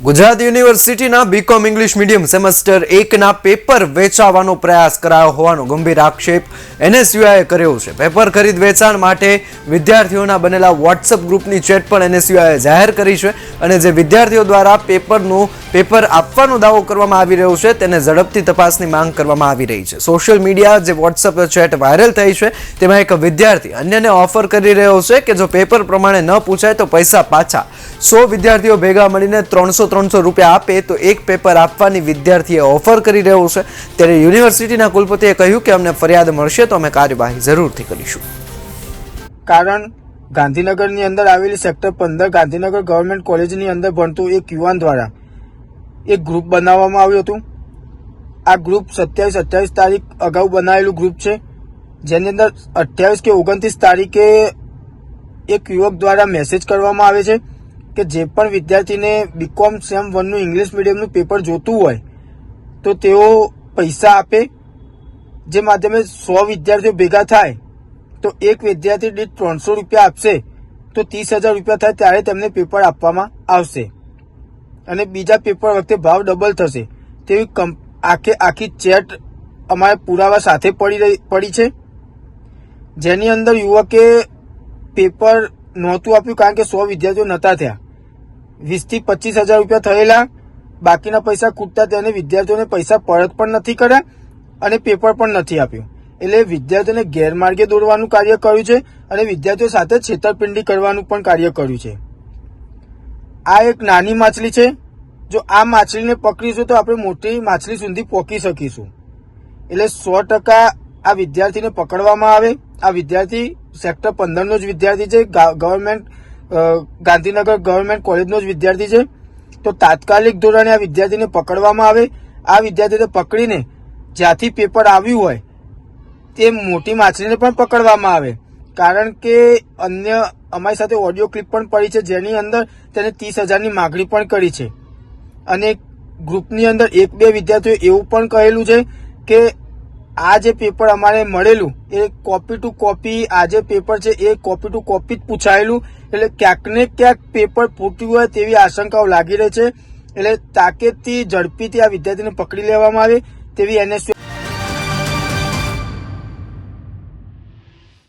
ગુજરાત યુનિવર્સિટીના B Com English medium semester એકના paper વેચાવાનો પ્રયાસ કરાયો હોવાનો ગંભીર આક્ષેપ એનએસયુઆઈએ કર્યો છે. પેપર ખરીદ વેચાણ માટે વિદ્યાર્થીઓના બનેલા વોટ્સઅપ ગ્રુપની ચેટ પણ એનએસયુઆઈએ જાહેર કરી છે અને જે વિદ્યાર્થીઓ દ્વારા પેપરનું પેપર આપવાનો દાવો કરવામાં આવી રહ્યો છે તેને ઝડપથી તપાસની માંગ કરવામાં આવી રહી છે. સોશિયલ મીડિયા જે વોટ્સઅપ ચેટ વાયરલ થઈ છે તેમાં એક વિદ્યાર્થી અન્યને ઓફર કરી રહ્યો છે કે જો પેપર પ્રમાણે ન પૂછાય તો પૈસા પાછા સો વિદ્યાર્થીઓ ભેગા મળીને ત્રણસો ત્રણસો રૂપિયા આપે તો એક પેપર આપવાની વિદ્યાર્થીએ ઓફર કરી રહ્યો છે. ત્યારે યુનિવર્સિટીના કુલપતિએ કહ્યું કે અમને ફરિયાદ મળશે તો અમે કાર્યવાહી જરૂરથી કરીશું. કારણ ગાંધીનગરની અંદર આવેલી સેક્ટર પંદર ગાંધીનગર ગવર્મેન્ટ કોલેજની અંદર ભણતું એક યુવાન દ્વારા એક ગ્રુપ બનાવવામાં આવ્યું હતું. આ ગ્રુપ સત્યાવીસ અઠ્યાવીસ તારીખ અગાઉ બનાવેલું ગ્રુપ છે. જેની અંદર અઠ્યાવીસ કે ઓગણત્રીસ તારીખે એક યુવક દ્વારા મેસેજ કરવામાં આવે છે. કે જે પણ વિદ્યાર્થીને બીકોમ સેમ વનનું ઇંગ્લિશ મીડિયમનું પેપર જોતું હોય, તો તેઓ પૈસા આપે, જે માધ્યમે સો વિદ્યાર્થીઓ ભેગા થાય, તો એક વિદ્યાર્થી દીઠ ત્રણસો રૂપિયા આપશે, તો ત્રીસ હજાર રૂપિયા થાય ત્યારે તેમને પેપર આપવામાં આવશે. અને બીજા પેપર વખતે ભાવ ડબલ થશે. તેવી આખે આખી ચેટ અમારે પુરાવા સાથે પડી રહી, પડી છે. જેની અંદર યુવકે પેપર નહોતું આપ્યું કારણ કે સો વિદ્યાર્થીઓ નહોતા થયા. વીસથી પચીસ હજાર રૂપિયા થયેલા. બાકીના પૈસા કૂટતા તેને વિદ્યાર્થીઓને પૈસા પરત પણ નથી કર્યા અને પેપર પણ નથી આપ્યું. એટલે વિદ્યાર્થીઓને ગેરમાર્ગે દોરવાનું કાર્ય કર્યું છે અને વિદ્યાર્થીઓ સાથે છેતરપિંડી કરવાનું પણ કાર્ય કર્યું છે. આ એક નાની માછલી છે. જો આ માછલીને પકડીશું તો આપણે મોટી માછલી સુધી પહોંચી શકીશું. એટલે સો ટકા આ વિદ્યાર્થીને પકડવામાં આવે. આ વિદ્યાર્થી સેક્ટર પંદરનો જ વિદ્યાર્થી છે. ગવર્મેન્ટ ગાંધીનગર ગવર્મેન્ટ કોલેજનો જ વિદ્યાર્થી છે. તો તાત્કાલિક ધોરણે આ વિદ્યાર્થીને પકડવામાં આવે. આ વિદ્યાર્થીને પકડીને જ્યાંથી પેપર આવ્યું હોય, તે મોટી માછલીને પણ પકડવામાં આવે. કારણ કે અન્ય, અમારી સાથે ઓડિયો ક્લિપ પણ પડી છે, જેની અંદર તેને ત્રીસ હજારની માગણી પણ કરી છે. અને ગ્રુપની અંદર એક બે વિદ્યાર્થીઓ એવું પણ કહેલું છે કે આ જે પેપર અમારે મળેલું, એ કોપી ટુ કોપી આ જે પેપર છે, એ કોપી ટુ કોપી જ પૂછાયેલું. એટલે ક્યાંક ને ક્યાંક પેપર ફૂટ્યું હોય તેવી આશંકાઓ લાગી રહી છે. એટલે તાકેતથી ઝડપીથી આ વિદ્યાર્થીને પકડી લેવામાં આવે તેવી એનએસયુ